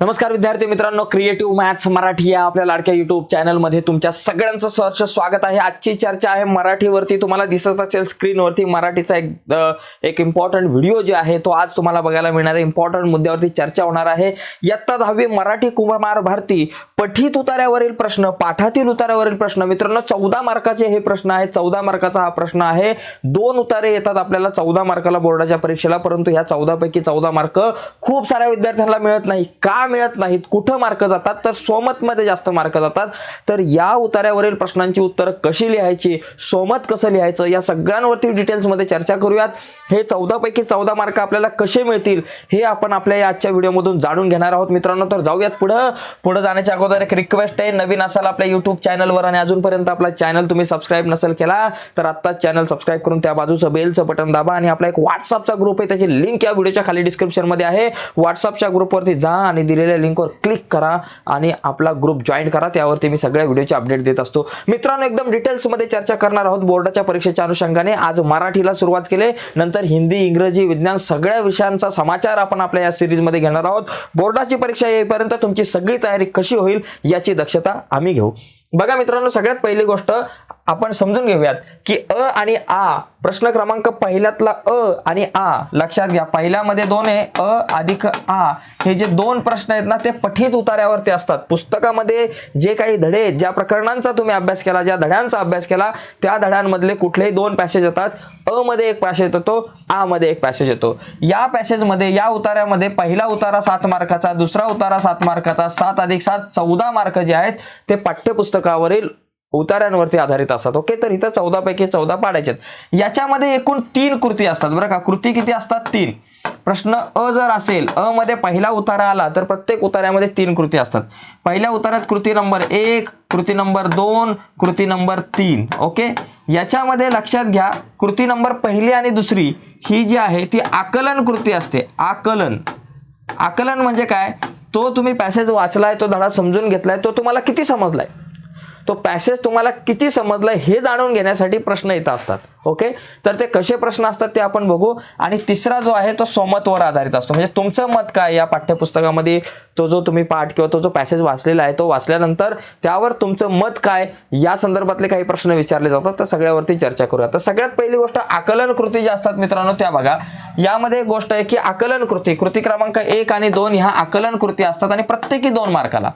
नमस्कार विद्यार्थी मित्रांनो क्रिएटिव्ह मॅथ्स मराठी या आपल्या लाडक्या युट्यूब चॅनलमध्ये तुमच्या सगळ्यांचं सहर्ष स्वागत आहे. आजची चर्चा आहे मराठीवरती. तुम्हाला दिसत असेल स्क्रीनवरती मराठीचा एक एक इम्पॉर्टंट व्हिडिओ जे आहे तो आज तुम्हाला बघायला मिळणार आहे. इम्पॉर्टंट मुद्द्यावरती चर्चा होणार आहे. इयत्ता दहावी मराठी कुमार भारती पठित उतार्यावरील प्रश्न पाठातील उतार्यावरील प्रश्न. मित्रांनो चौदा मार्काचे हे प्रश्न आहे. चौदा मार्काचा हा प्रश्न आहे. दोन उतारे येतात आपल्याला चौदा मार्काला बोर्डाच्या परीक्षेला परंतु ह्या चौदापैकी चौदा मार्क खूप साऱ्या विद्यार्थ्यांना मिळत नाही. का मिळत नाहीत. कुठं मार्क जातात? तर सोमतमध्ये जास्त मार्क जातात. तर या उतार्यावरील प्रश्नांची उत्तरं कशी लिहायची? सोमत कसं लिहायचं? या सगळ्यांवरती डिटेल्समध्ये चर्चा करूयात. हे चौदापैकी चौदा मार्क आपल्याला कसे मिळतील? हे आपण आपल्या या आजच्या व्हिडिओमधून जाणून घेणार आहोत मित्रांनो. तर जाऊयात पुढं. पुढं जाण्याच्या अगोदर एक रिक्वेस्ट आहे. नवीन असाल आपल्या युट्यूब चॅनलवर आणि अजूनपर्यंत आपला चॅनल तुम्ही सबस्क्राईब नसेल केला तर आत्ताच चॅनल सबस्क्राईब करून त्या बाजूचं बेलचं बटन दाबा आणि आपला एक व्हॉट्सअपचा ग्रुप आहे. त्याची लिंक या व्हिडिओच्या खाली डिस्क्रिप्शनमध्ये आहे. व्हॉट्सअपच्या ग्रुपवरती जा आणि दिलेल्या लिंकवर क्लिक करा आणि आपला ग्रुप जॉईन करा. त्यावरती मी सगळ्या व्हिडिओचे अपडेट देत असतो. मित्रांनो एकदम डिटेल्समध्ये चर्चा करणार आहोत बोर्डाच्या परीक्षेच्या अनुषंगाने. आज मराठीला सुरुवात केली. नंतर हिंदी इंग्रजी विज्ञान सगळ्या विषयांचा समाचार आपण आपल्या या सिरीजमध्ये घेणार आहोत. बोर्डाची परीक्षा येईपर्यंत तुमची सगळी तयारी कशी होईल याची दक्षता आम्ही घेऊ. बघा मित्रांनो सगळ्यात पहिली गोष्ट आपण समजून घेऊयात की अ आणि आ प्रश्न क्रमांक पहिल्यातला अ आणि आ लक्षात घ्या पहिल्यामध्ये दोन आहे अ अधिक आ. हे जे दोन प्रश्न आहेत ना ते पठीच उतार्यावरती असतात. पुस्तकामध्ये जे काही धडे आहेत, ज्या प्रकरणांचा तुम्ही अभ्यास केला ज्या धड्यांचा अभ्यास केला त्या धड्यांमधले कुठलेही दोन पॅसेज येतात. अ मध्ये एक पॅसेज येतो आ मध्ये एक पॅसेज येतो. या पॅसेजमध्ये या उतार्यामध्ये पहिला उतारा सात मार्काचा दुसरा उतारा सात मार्काचा सात अधिक सात चौदा मार्क जे आहेत ते पाठ्यपुस्तकावरील उतार्यांवरती आधारित असतात. ओके तर इथं चौदा पैकी चौदा पाडायचे आहेत. याच्यामध्ये एकूण तीन कृती असतात बरं का. कृती किती असतात? तीन. प्रश्न अ जर असेल अ मध्ये पहिला उतारा आला तर प्रत्येक उतार्यामध्ये तीन कृती असतात. पहिल्या उतार्यात कृती नंबर एक कृती नंबर दोन कृती नंबर तीन. ओके याच्यामध्ये लक्षात घ्या कृती नंबर पहिली आणि दुसरी ही जी आहे ती आकलन कृती असते. आकलन. आकलन म्हणजे काय? तो तुम्ही पॅसेज वाचलाय तो धडा समजून घेतलाय तो तुम्हाला किती समजलाय? तो पॅसेज तुम्हाला किती समजलाय हे जाणून घेण्यासाठी प्रश्न येत असतात. ओके तर ते कसे प्रश्न असतात ते आपण बघू. आणि तिसरा जो आहे तो सोमतवर आधारित असतो. म्हणजे तुमचं मत काय या पाठ्यपुस्तकामध्ये? तो जो तुम्ही पाठ किंवा तो जो पॅसेज वाचलेला आहे तो वाचल्यानंतर त्यावर तुमचं मत काय? या संदर्भातले काही प्रश्न विचारले जातात. तर सगळ्यावरती चर्चा करूया. तर सगळ्यात पहिली गोष्ट आकलन कृती ज्या असतात मित्रांनो त्या बघा. यामध्ये एक गोष्ट आहे की आकलन कृती कृती क्रमांक एक आणि दोन ह्या आकलन कृती असतात आणि प्रत्येकी दोन मार्काला.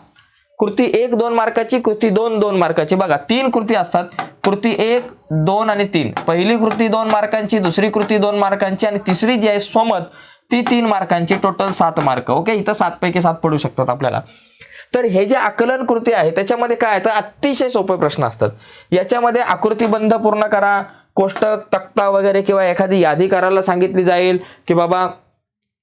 कृती एक दोन मार्काची कृती दोन दोन मार्काची. बघा तीन कृती असतात. कृती एक दोन आणि तीन. पहिली कृती दोन मार्कांची दुसरी कृती दोन मार्कांची आणि तिसरी जी आहे सोमत ती तीन मार्कांची. टोटल सात मार्क. ओके इथं सात पैकी सात पडू शकतात आपल्याला. तर हे जे आकलन कृती आहे त्याच्यामध्ये काय तर अतिशय सोपे प्रश्न असतात. याच्यामध्ये आकृतीबंध पूर्ण करा. कोष्टक तक्ता वगैरे किंवा एखादी यादी करायला सांगितली जाईल की बाबा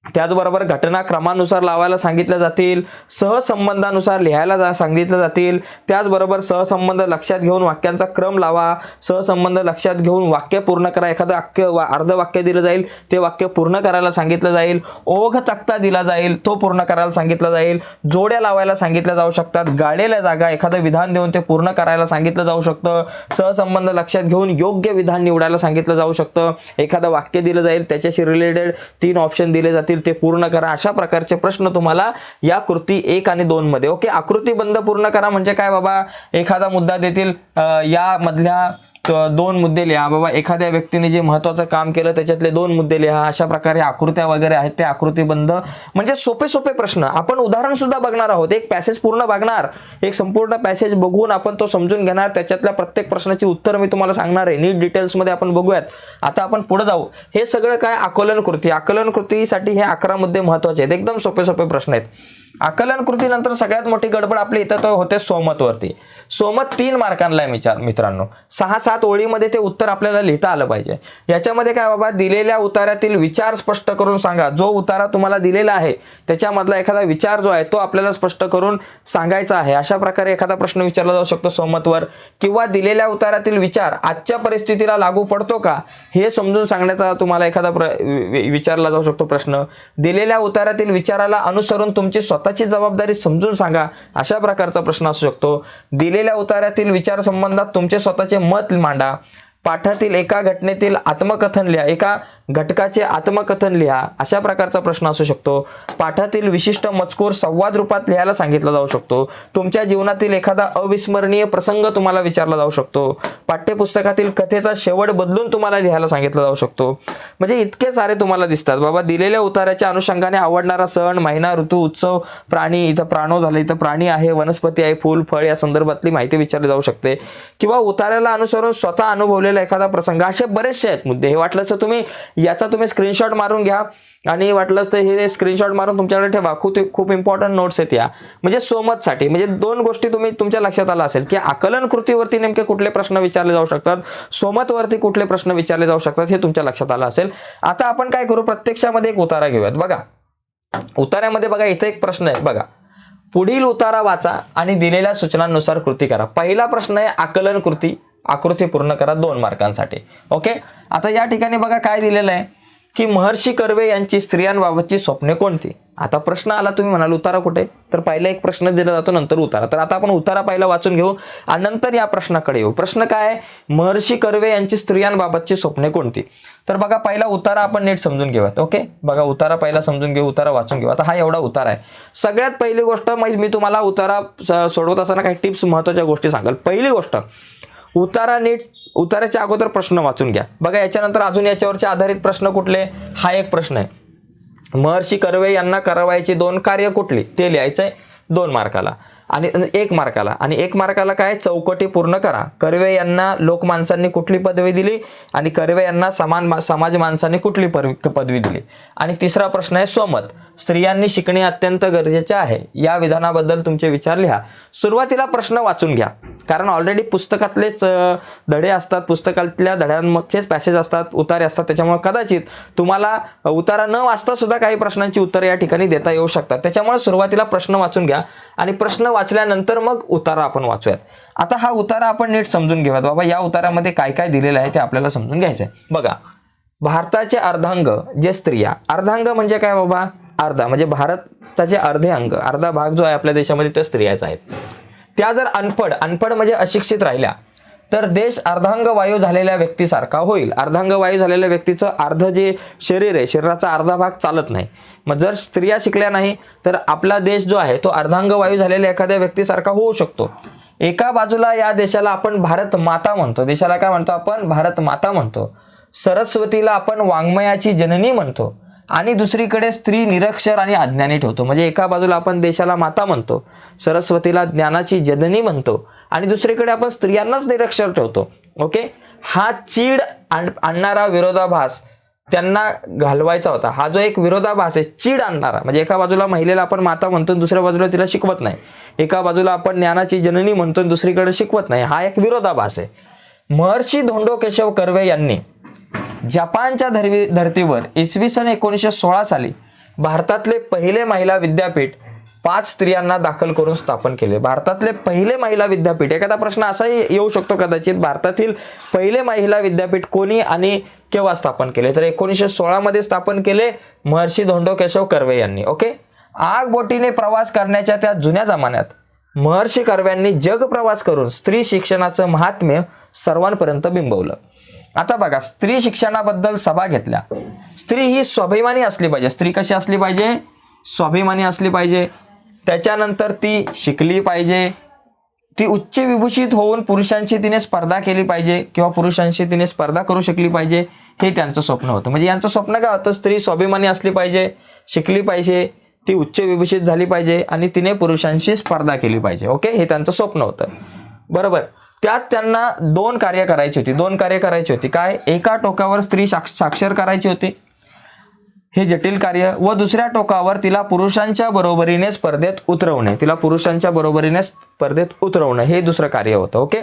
त्याचबरोबर घटनाक्रमानुसार लावायला सांगितल्या जातील सहसंबंधानुसार लिहायला जा सांगितलं जातील. त्याचबरोबर सहसंबंध लक्षात घेऊन वाक्यांचा क्रम लावा. सहसंबंध लक्षात घेऊन वाक्य पूर्ण करा. एखादं वाक्य वा अर्ध वाक्य दिलं जाईल ते वाक्य पूर्ण करायला सांगितलं जाईल. ओघ चकता दिला जाईल तो पूर्ण करायला सांगितलं जाईल. जोड्या लावायला सांगितल्या जाऊ शकतात. गाडेल्या जागा एखादं विधान देऊन ते पूर्ण करायला सांगितलं जाऊ शकतं. सहसंबंध लक्षात घेऊन योग्य विधान निवडायला सांगितलं जाऊ शकतं. एखादं वाक्य दिलं जाईल त्याच्याशी रिलेटेड तीन ऑप्शन दिले जातील. ते पूर्ण करा. अशा प्रकारचे प्रश्न तुम्हाला या कृती एक आणि दोन मध्ये. ओके आकृतीबंध पूर्ण करा. म्हणजे काय बाबा? एखादा मुद्दा देतील यामधल्या या मधल्या दोन मुद्दे लिहा. बाबा एखाद्या व्यक्तीने जे महत्वाचं काम केलं त्याच्यातले दोन मुद्दे लिहा. अशा प्रकारे आकृत्या वगैरे आहेत ते आकृतीबंध. म्हणजे सोपे सोपे प्रश्न. आपण उदाहरण सुद्धा बघणार आहोत. एक पॅसेज पूर्ण बघणार. एक संपूर्ण पॅसेज बघून आपण तो समजून घेणार. त्याच्यातल्या प्रत्येक प्रश्नाची उत्तर मी तुम्हाला सांगणार आहे. नीट डिटेल्समध्ये आपण बघूयात. आता आपण पुढे जाऊ. हे सगळं काय आकलन कृती? आकलन कृतीसाठी हे अकरा मुद्दे महत्त्वाचे आहेत. एकदम सोपे सोपे प्रश्न आहेत. आकलन कृतीनंतर सगळ्यात मोठी गडबड आपली इथं तो होते सोमतवरती. सोमत तीन मार्कांना आहे विचार मित्रांनो. सहा सात ओळीमध्ये ते उत्तर आपल्याला लिहिता आलं पाहिजे. याच्यामध्ये काय बाबा दिलेल्या उतारातील विचार स्पष्ट करून सांगा. जो उतारा तुम्हाला दिलेला आहे त्याच्यामधला एखादा विचार जो आहे तो आपल्याला स्पष्ट करून सांगायचा आहे. अशा प्रकारे एखादा प्रश्न विचारला जाऊ शकतो सोमतवर. किंवा दिलेल्या उतारातील विचार आजच्या परिस्थितीला लागू पडतो का? हे समजून सांगण्याचा तुम्हाला एखादा प्र विचारला जाऊ शकतो प्रश्न. दिलेल्या उतारातील विचाराला अनुसरून तुमची स्वतःची जबाबदारी समजून सांगा अशा प्रकारचा प्रश्न असू शकतो. दिलेल्या उतार्यातील विचार संबंधात तुमचे स्वतःचे मत मांडा. पाठातील एका घटनेतील आत्मकथन लिहा. एका घटकाचे आत्मकथन लिहा. अशा प्रकारचा प्रश्न असू शकतो. पाठातील विशिष्ट मजकूर संवाद रूपात लिहायला सांगितला जाऊ शकतो. तुमच्या जीवनातील एखादा अविस्मरणीय प्रसंग तुम्हाला विचारला जाऊ शकतो. पाठ्यपुस्तकातील कथेचा शेवट बदलून तुम्हाला लिहायला सांगितला जाऊ शकतो. म्हणजे इतके सारे तुम्हाला दिसतात. बाबा दिलेल्या उताराच्या अनुषंगाने आवडणारा सण महिना ऋतू उत्सव प्राणी इथं प्राणो झाले इथं प्राणी आहे वनस्पती आहे फूल फळ या संदर्भातली माहिती विचारली जाऊ शकते. किंवा उताराला अनुसरून स्वतः अनुभवलेला एखादा प्रसंग असे बरेचसे आहेत मुद्दे. हे वाटलं तर तुम्ही याचा तुम्ही स्क्रीनशॉट मारून घ्या. आणि वाटलंच तर हे स्क्रीनशॉट मारून तुमच्याकडे ठेवा. खूप खूप इम्पॉर्टंट नोट्स आहेत या. म्हणजे सोमतसाठी म्हणजे दोन गोष्टी तुम्ही तुमच्या लक्षात आला असेल की आकलन कृतीवरती नेमके कुठले प्रश्न विचारले जाऊ शकतात सोमतवरती कुठले प्रश्न विचारले जाऊ शकतात हे तुमच्या लक्षात आलं असेल. आता आपण काय करू? प्रत्यक्षामध्ये एक उतारा घेऊयात. बघा. उतार्यामध्ये बघा इथे एक प्रश्न आहे. बघा. पुढील उतारा वाचा आणि दिलेल्या सूचनांनुसार कृती करा. पहिला प्रश्न आहे आकलन कृती. आकृती पूर्ण करा दोन मार्कांसाठी. ओके आता या ठिकाणी बघा काय दिलेलं आहे की महर्षी कर्वे यांची स्त्रियांबाबतची स्वप्ने कोणती? आता प्रश्न आला तुम्ही म्हणाल उतारा कुठे? तर पहिला एक प्रश्न दिला जातो नंतर उतारा. तर आता आपण उतारा पहिला वाचून घेऊ आणि नंतर या प्रश्नाकडे येऊ. प्रश्न काय आहे? महर्षी कर्वे यांची स्त्रियांबाबतची स्वप्ने कोणती? तर बघा पहिला उतारा आपण नीट समजून घेऊयात. ओके बघा उतारा पहिला समजून घेऊ उतारा वाचून घेऊ. आता हा एवढा उतारा आहे. सगळ्यात पहिली गोष्ट मी तुम्हाला उतारा सोडवत असताना काही टिप्स महत्त्वाच्या गोष्टी सांगाल. पहिली गोष्ट उतारा नीट उताराच्या अगोदर प्रश्न वाचून घ्या. बघा याच्यानंतर अजून याच्यावरचे आधारित प्रश्न कुठले? हा एक प्रश्न आहे. महर्षी कर्वे यांना करावायची दोन कार्य कुठली? ते लिहायचं आहे दोन मार्काला. आणि एक मार्काला. आणि एक मार्काला काय? चौकटी पूर्ण करा. कर्वे यांना लोकमाणसांनी कुठली पदवी दिली? आणि कर्वे यांना समान मा- समाज माणसांनी कुठली पदवी दिली? आणि तिसरा प्रश्न आहे सोमत. स्त्रियांनी शिकणे अत्यंत गरजेचे आहे. या विधानाबद्दल तुमचे विचार लिहा. सुरुवातीला प्रश्न वाचून घ्या. कारण ऑलरेडी पुस्तकातलेच धडे असतात. पुस्तकातल्या धड्यांमागचेच पॅसेज असतात. उतारे असतात. त्याच्यामुळे कदाचित तुम्हाला उतारा न वाचता सुद्धा काही प्रश्नांची उत्तरं या ठिकाणी देता येऊ शकतात. त्याच्यामुळे सुरुवातीला प्रश्न वाचून घ्या. आणि प्रश्न वाचल्यानंतर मग उतारा आपण वाचूयात. आता हा उतारा आपण नीट समजून घेऊयात. बाबा या उतारामध्ये काय काय दिलेलं आहे ते आपल्याला समजून घ्यायचं आहे बघा भारताचे अर्धांग जे स्त्रिया अर्धांग म्हणजे काय बाबा? अर्धा म्हणजे भारताचे अर्धे अंग अर्धा भाग जो आहे आपल्या देशामध्ये त्या स्त्रियाचा आहेत त्या जर अनपड अनपड म्हणजे अशिक्षित राहिल्या तर देश अर्धांग वायू झालेल्या व्यक्तीसारखा होईल. अर्धांग वायू झालेल्या व्यक्तीचं अर्ध जे शरीर आहे शरीराचा अर्धा भाग चालत नाही. मग जर स्त्रिया शिकल्या नाही तर आपला देश जो आहे तो अर्धांग वायू झालेल्या एखाद्या व्यक्तीसारखा होऊ शकतो. एका बाजूला या देशाला आपण भारत माता म्हणतो. देशाला काय म्हणतो आपण? भारत माता म्हणतो. सरस्वतीला आपण वाङ्मयाची जननी म्हणतो. आणि दुसरीकडे स्त्री निरक्षर आणि अज्ञानी ठेवतो. म्हणजे एका बाजूला आपण देशाला माता म्हणतो. सरस्वतीला ज्ञानाची जननी म्हणतो. आणि दुसरीकडे आपण स्त्रियांनाच निरक्षर ठेवतो. ओके हा चीड आण- आणणारा विरोधाभास त्यांना घालवायचा होता. हा जो एक विरोधाभास आहे चीड आणणारा म्हणजे एका बाजूला महिलेला आपण माता म्हणतो दुसऱ्या बाजूला तिला शिकवत नाही. एका बाजूला आपण ज्ञानाची जननी म्हणतो दुसरीकडे शिकवत नाही. हा एक विरोधाभास आहे. महर्षी धोंडो केशव कर्वे यांनी जपानच्या धरवी धर्तीवर इसवी सन एकोणीसशे सोळा साली भारतातले पहिले महिला विद्यापीठ पाच स्त्रियांना दाखल करून स्थापन केले. भारतातले पहिले महिला विद्यापीठ एखादा प्रश्न असाही येऊ शकतो कदाचित. भारतातील पहिले महिला विद्यापीठ कोणी आणि केव्हा स्थापन केले? तर एकोणीसशे सोळामध्ये स्थापन केले महर्षी धोंडो केशव कर्वे यांनी ओके? आग बोटीने प्रवास करण्याच्या त्या जुन्या जमान्यात महर्षी कर्व्यांनी जग प्रवास करून स्त्री शिक्षणाचं महात्म्य सर्वांपर्यंत बिंबवलं. आता बघा स्त्री शिक्षणाबद्दल सभा घेतल्या. स्त्री ही स्वाभिमानी असली पाहिजे. स्त्री कशी असली पाहिजे? स्वाभिमानी असली पाहिजे. त्याच्यानंतर ती शिकली पाहिजे. ती उच्च विभूषित होऊन पुरुषांशी तिने स्पर्धा केली पाहिजे किंवा पुरुषांशी तिने स्पर्धा करू शकली पाहिजे हे त्यांचं स्वप्न होतं. म्हणजे यांचं स्वप्न काय होतं? स्त्री स्वाभिमानी असली पाहिजे शिकली पाहिजे ती उच्च विभूषित झाली पाहिजे आणि तिने पुरुषांशी स्पर्धा केली पाहिजे. ओके? हे त्यांचं स्वप्न होतं. बरोबर. त्यात त्यांना दोन कार्य करायची होती. दोन कार्य करायची होती. काय? एका टोकावर स्त्री साक्ष साक्षर करायची होती. हे जटिल कार्य व दुसऱ्या टोकावर तिला पुरुषांच्या बरोबरीने स्पर्धेत उतरवणे तिला पुरुषांच्या बरोबरीने स्पर्धेत उतरवणं हे दुसरं कार्य होतं ओके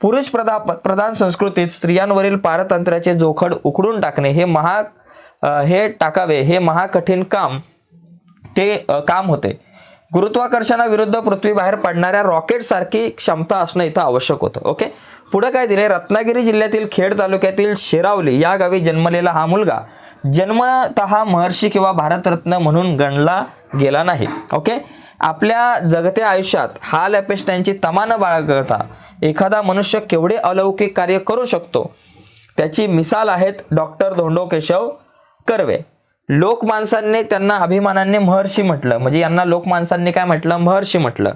पुरुष प्रदा प्रधान संस्कृतीत स्त्रियांवरील पारतंत्र्याचे जोखड उखडून टाकणे हे महा हे टाकावे हे महाकठीण काम ते काम होते. गुरुत्वाकर्षणाविरुद्ध पृथ्वी बाहेर पडणाऱ्या रॉकेट सारखी क्षमता असणं इथं आवश्यक होतं ओके पुढे काय दिले? रत्नागिरी जिल्ह्यातील खेड तालुक्यातील शेरावली या गावी जन्मलेला हा मुलगा जन्मतः महर्षी किंवा भारतरत्न म्हणून गणला गेला नाही. ओके आपल्या जगत्या आयुष्यात हा लॅपेस्टाईनची तमा न बाळगता. एखादा मनुष्य केवढे अलौकिक कार्य करू शकतो? त्याची मिसाल आहेत डॉक्टर धोंडो केशव कर्वे लोकमाणसांनी त्यांना अभिमानाने महर्षी म्हटलं. म्हणजे यांना लोकमाणसांनी काय म्हटलं? महर्षी म्हटलं.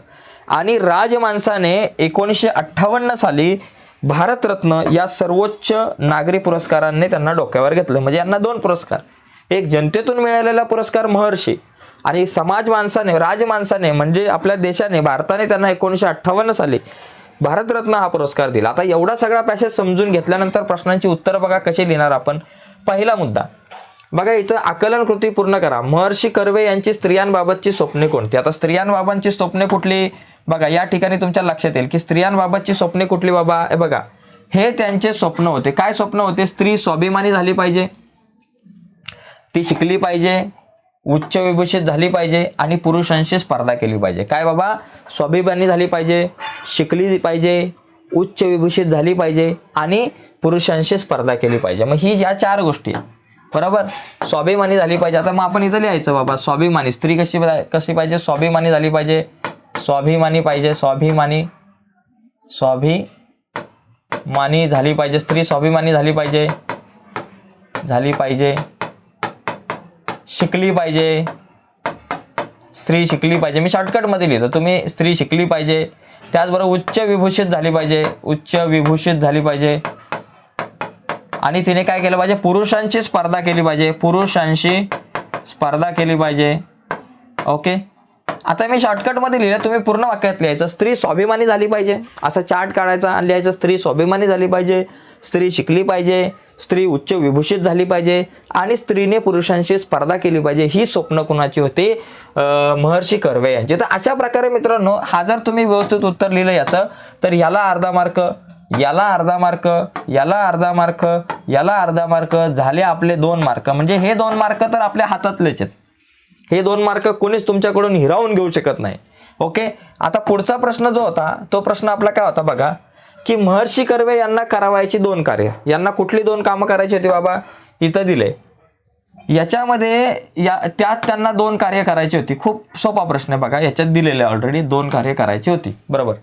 आणि राजमानसाने एकोणीसशे अठ्ठावन्न साली भारतरत्न या सर्वोच्च नागरी पुरस्कारांनी त्यांना डोक्यावर घेतलं. म्हणजे यांना दोन पुरस्कार. एक जनतेतून मिळालेला पुरस्कार महर्षी आणि समाज माणसाने राजमाणसाने म्हणजे आपल्या देशाने भारताने त्यांना एकोणीसशे अठ्ठावन्न साली भारतरत्न हा पुरस्कार दिला. आता एवढा सगळा पॅसेज समजून घेतल्यानंतर प्रश्नांची उत्तरं बघा कशी लिहिणार आपण. पहिला मुद्दा. बघा इथं आकलन कृती पूर्ण करा. महर्षी कर्वे यांची स्त्रियांबाबतची स्वप्ने कोणती? आता स्त्रियांबाबतची स्वप्ने कुठली? बघा या ठिकाणी तुमच्या लक्षात येईल की स्त्रियांबाबतची स्वप्ने कुठली बाबा? हे बघा हे त्यांचे स्वप्न होते. काय स्वप्न होते? स्त्री स्वाभिमानी झाली पाहिजे. ती शिकली पाहिजे. उच्च विभूषित झाली पाहिजे आणि पुरुषांशी स्पर्धा केली पाहिजे. काय बाबा? स्वाभिमानी झाली पाहिजे शिकली पाहिजे उच्च विभूषित झाली पाहिजे आणि पुरुषांशी स्पर्धा केली पाहिजे. मग ही ज्या चार गोष्टी बरोबर? स्वाभिमानी झाली पाहिजे. आता मग आपण इथं लिहायचं बाबा स्वाभिमानी. स्त्री कशी कशी पाहिजे? स्वाभिमानी झाली पाहिजे. स्वाभिमानी पाहिजे स्वाभिमानी स्वाभिमानी झाली पाहिजे स्त्री स्वाभिमानी झाली पाहिजे झाली पाहिजे शिकली पाहिजे स्त्री शिकली पाहिजे. मी शॉर्टकटमध्ये लिहितो. तुम्ही स्त्री शिकली पाहिजे त्याचबरोबर उच्च विभूषित झाली पाहिजे उच्च विभूषित झाली पाहिजे. आणि तिने काय केलं पाहिजे? पुरुषांची स्पर्धा केली पाहिजे. पुरुषांशी स्पर्धा केली पाहिजे. ओके? आता मी शॉर्टकटमध्ये लिहिलं तुम्ही पूर्ण वाक्यात लिहायचं. स्त्री स्वाभिमानी झाली पाहिजे. असा चार्ट काढायचा आणि लिहायचं स्त्री स्वाभिमानी झाली पाहिजे. स्त्री शिकली पाहिजे. स्त्री उच्च विभूषित झाली पाहिजे. आणि स्त्रीने पुरुषांशी स्पर्धा केली पाहिजे. ही स्वप्न कुणाची होती? महर्षी कर्वे यांची. तर अशा प्रकारे मित्रांनो हा जर तुम्ही व्यवस्थित उत्तर लिहिलं याचं तर याला अर्धा मार्क याला अर्धा मार्क याला अर्धा मार्क याला अर्धा मार्क झाले आपले दोन मार्क. म्हणजे हे दोन मार्क तर आपल्या हातातलेच आहेत. हे दोन मार्क कोणीच तुमच्याकडून हिरावून घेऊ शकत नाही. ओके? आता पुढचा प्रश्न जो होता तो प्रश्न आपला काय होता बघा की महर्षी कर्वे यांना करावायची दोन कार्य. यांना कुठली दोन कामं करायची होती बाबा? इथं दिले. याच्यामध्ये या त्यात त्यांना दोन कार्य करायची होती. खूप सोपा प्रश्न आहे बघा याच्यात दिलेले ऑलरेडी दोन कार्य करायची होती. बरोबर?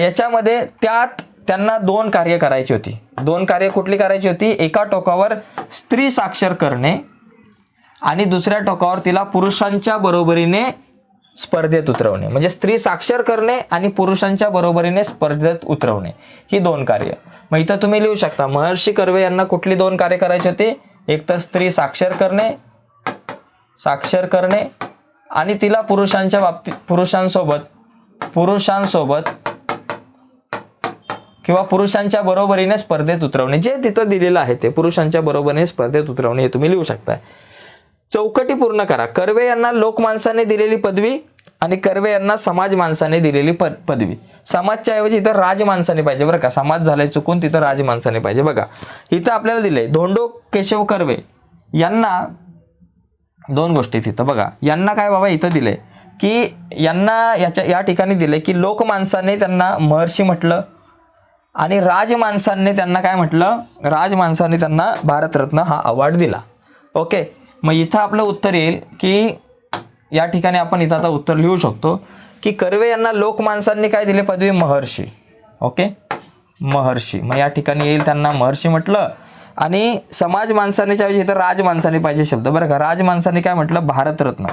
याच्यामध्ये त्यात त्यांना दोन कार्य करायची होती. दोन कार्य कुठली करायची होती? एका टोकावर स्त्री साक्षर करणे आणि दुसऱ्या टोकावर तिला पुरुषांच्या बरोबरीने स्पर्धेत उतरवणे. म्हणजे स्त्री साक्षर करणे आणि पुरुषांच्या बरोबरीने स्पर्धेत उतरवणे. ही दोन कार्य. मग इथं तुम्ही लिहू शकता महर्षी कर्वे यांना कुठली दोन कार्य करायची होती? एक तर स्त्री साक्षर करणे साक्षर करणे आणि तिला पुरुषांच्या बाबतीत पुरुषांसोबत पुरुषांसोबत किंवा पुरुषांच्या बरोबरीने स्पर्धेत उतरवणे. जे तिथं दिलेलं आहे ते पुरुषांच्या बरोबरीने स्पर्धेत उतरवणे हे तुम्ही लिहू शकता. चौकटी पूर्ण करा. कर्वे यांना लोकमाणसाने दिलेली पदवी आणि कर्वे यांना समाज माणसाने दिलेली पद पदवी. समाजच्या ऐवजी इथं राजमाणसाने पाहिजे बरं का. समाज झालाय चुकून तिथं राज माणसाने पाहिजे बघा. इथं आपल्याला दिले धोंडो केशव कर्वे यांना दोन गोष्टी तिथं बघा. यांना काय बाबा इथं दिले की यांना याच्या या ठिकाणी दिले की लोकमाणसाने त्यांना महर्षी म्हटलं आणि राजमाणसांनी त्यांना काय म्हटलं? राजमाणसाने त्यांना भारतरत्न हा अवॉर्ड दिला. ओके मग इथं आपलं उत्तर येईल की या ठिकाणी आपण इथं आता उत्तर लिहू शकतो की कर्वे यांना लोकमाणसांनी काय दिले? पदवी महर्षी. ओके महर्षी. मग या ठिकाणी येईल त्यांना महर्षी म्हटलं. आणि समाज माणसानेच्या ऐवजी इथं राजमाणसाने पाहिजे शब्द बरं का? राज माणसाने काय म्हटलं? भारतरत्न.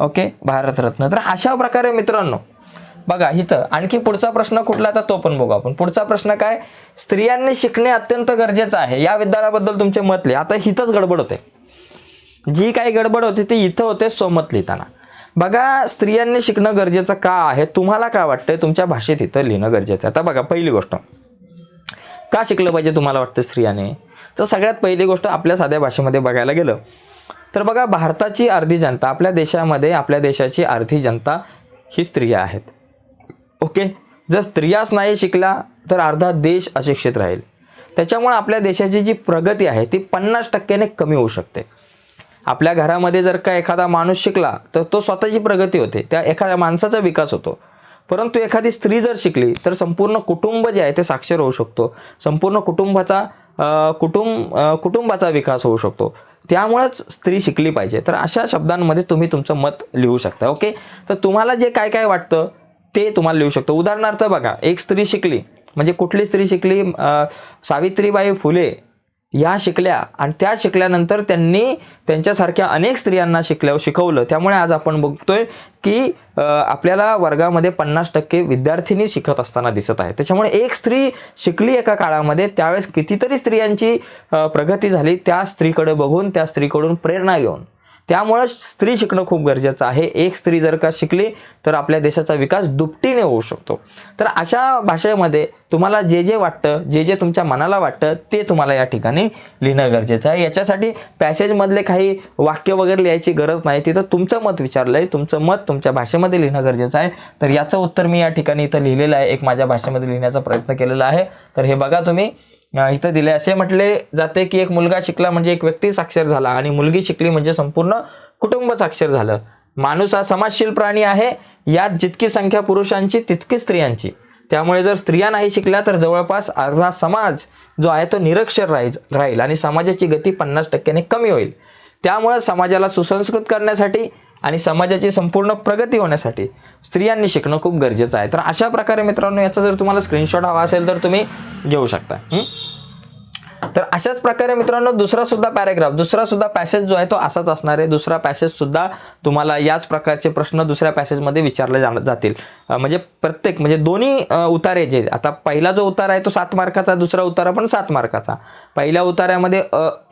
ओके भारतरत्न. तर अशा प्रकारे मित्रांनो बघा इथं आणखी पुढचा प्रश्न कुठला आता तो पण बघू आपण. पुढचा प्रश्न काय? स्त्रियांनी शिकणे अत्यंत गरजेचं आहे. या विद्यालयाबद्दल तुमचे मत लिहा. आता इथंच गडबड होते. जी काही गडबड होती ती इथं होते सोमत लिहिताना. बघा स्त्रियांनी शिकणं गरजेचं का आहे? तुम्हाला काय वाटतंय? तुमच्या भाषेत इथं लिहिणं गरजेचं आहे. आता बघा पहिली गोष्ट. का शिकलं पाहिजे तुम्हाला वाटतं स्त्रियाने? तर सगळ्यात पहिली गोष्ट आपल्या साध्या भाषेमध्ये बघायला गेलं. तर बघा भारताची अर्धी जनता आपल्या देशामध्ये आपल्या देशाची अर्धी जनता ही स्त्रिया आहेत. ओके? जर स्त्रियाच नाही शिकल्या तर अर्धा देश अशिक्षित राहील. त्याच्यामुळे आपल्या देशाची जी प्रगती आहे ती पन्नास टक्क्याने कमी होऊ शकते. आपल्या घरामध्ये जर का एखादा माणूस शिकला तर तो स्वतःची प्रगती होते. त्या एखाद्या माणसाचा विकास होतो. परंतु एखादी स्त्री जर शिकली तर संपूर्ण कुटुंब जे आहे ते साक्षर होऊ शकतो. संपूर्ण कुटुंबाचा कुटुंब कुटुंबाचा विकास होऊ शकतो. त्यामुळेच स्त्री शिकली पाहिजे. तर अशा शब्दांमध्ये तुम्ही तुमचं मत लिहू शकता ओके? तर तुम्हाला जे काय काय वाटतं ते तुम्हाला लिहू शकतो. उदाहरणार्थ बघा एक स्त्री शिकली म्हणजे कुठली स्त्री शिकली? सावित्रीबाई फुले या शिकल्या आणि त्या शिकल्यानंतर त्यांनी त्यांच्यासारख्या अनेक स्त्रियांना शिकल्या शिकवलं. त्यामुळे आज आपण बघतोय की आपल्याला वर्गामध्ये पन्नास टक्के विद्यार्थिनी शिकत असताना दिसत आहे. त्याच्यामुळे एक स्त्री शिकली एका काळामध्ये त्यावेळेस कितीतरी स्त्रियांची प्रगती झाली त्या स्त्रीकडे बघून त्या स्त्रीकडून प्रेरणा घेऊन. त्यामुळं स्त्री शिकणं खूप गरजेचं आहे. एक स्त्री जर का शिकली तर आपल्या देशाचा विकास दुपटीने होऊ शकतो. तर अशा भाषेमध्ये तुम्हाला जे जे वाटतं जे जे तुमच्या मनाला वाटतं ते तुम्हाला या ठिकाणी लिहिणं गरजेचं आहे. याच्यासाठी पॅसेजमधले काही वाक्य वगैरे लिहायची गरज नाही. तिथं तुमचं मत विचारलं आहे तुमचं मत तुमच्या भाषेमध्ये लिहिणं गरजेचं आहे. तर याचं उत्तर मी या ठिकाणी इथं लिहिलेलं आहे. एक माझ्या भाषेमध्ये लिहिण्याचा प्रयत्न केलेला आहे. तर हे बघा तुम्ही. इथं दिले असे म्हटले जाते की एक मुलगा शिकला म्हणजे एक व्यक्ती साक्षर झाला आणि मुलगी शिकली म्हणजे संपूर्ण कुटुंब साक्षर झालं. माणूस हा समाजशील प्राणी आहे यात जितकी संख्या पुरुषांची तितकी स्त्रियांची. त्यामुळे जर स्त्रिया नाही शिकल्या तर जवळपास अर्धा समाज जो आहे तो निरक्षर राहील राहील आणि समाजाची गती पन्नास टक्क्याने कमी होईल. त्यामुळे समाजाला सुसंस्कृत करण्यासाठी आणि समाजाची संपूर्ण प्रगती होण्यासाठी स्त्रियांनी शिकणं खूप गरजेचं आहे. तर अशा प्रकारे मित्रांनो याचा जर तुम्हाला स्क्रीनशॉट हवा असेल तर तुम्ही घेऊ शकता. तर अशाच प्रकारे मित्रांनो दुसरा सुद्धा पॅरेग्राफ दुसरा सुद्धा पॅसेज जो आहे तो असाच असणार आहे. दुसरा पॅसेज सुद्धा तुम्हाला याच प्रकारचे प्रश्न दुसऱ्या पॅसेजमध्ये विचारले जाणार जातील. म्हणजे प्रत्येक म्हणजे दोन्ही उतारे जे आता पहिला जो उतारा आहे तो सात मार्काचा दुसरा उतारा पण सात मार्काचा. पहिल्या उतार्यामध्ये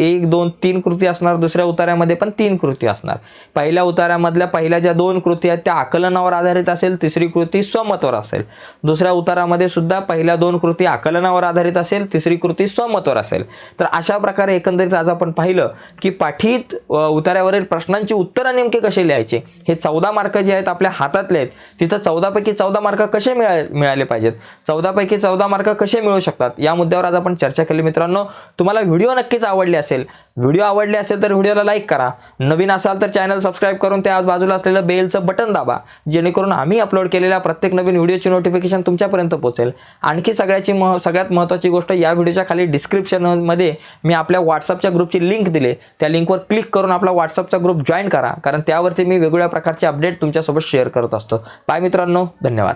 एक दोन तीन कृती असणार दुसऱ्या उतार्यामध्ये पण तीन कृती असणार. पहिल्या उतार्यामधल्या पहिल्या ज्या दोन कृती आहेत त्या आकलनावर आधारित असेल तिसरी कृती स्वमतवर असेल. दुसऱ्या उतारामध्ये सुद्धा पहिल्या दोन कृती आकलनावर आधारित असेल तिसरी कृती स्वमतवर असेल. तर अशा प्रकारे एकंदरीत आज आपण पाहिलं की पाठीत उतार्यावरील प्रश्नांची उत्तरं नेमके कसे लिहायचे? हे चौदा मार्क जे आहेत आपल्या हातातले आहेत तिथं चौदापैकी चौदा मार्क कसे मिळा मिळाले पाहिजेत? चौदापैकी चौदा मार्क कसे मिळू शकतात? या मुद्द्यावर आज आपण चर्चा केली. मित्रांनो तुम्हाला व्हिडिओ नक्कीच आवडले असेल. व्हिडिओ आवडले असेल तर व्हिडिओला लाईक करा. नवीन असाल तर चॅनल सबस्क्राईब करून त्या बाजूला असलेलं बेलचं बटन दाबा जेणेकरून आम्ही अपलोड केलेल्या प्रत्येक नवीन व्हिडिओची नोटिफिकेशन तुमच्यापर्यंत पोहोचेल. आणखी सगळ्याची मह सगळ्यात महत्त्वाची गोष्ट या व्हिडिओच्या खाली डिस्क्रिप्शन डिस्क्रिप्शनमध्ये मी आपल्या व्हॉट्सअपच्या ग्रुपची लिंक दिले. त्या लिंकवर क्लिक करून आपला व्हॉट्सअपचा ग्रुप जॉईन करा. कारण त्यावरती मी वेगवेगळ्या प्रकारचे अपडेट तुमच्यासोबत शेअर करत असतो. बाय मित्रांनो धन्यवाद.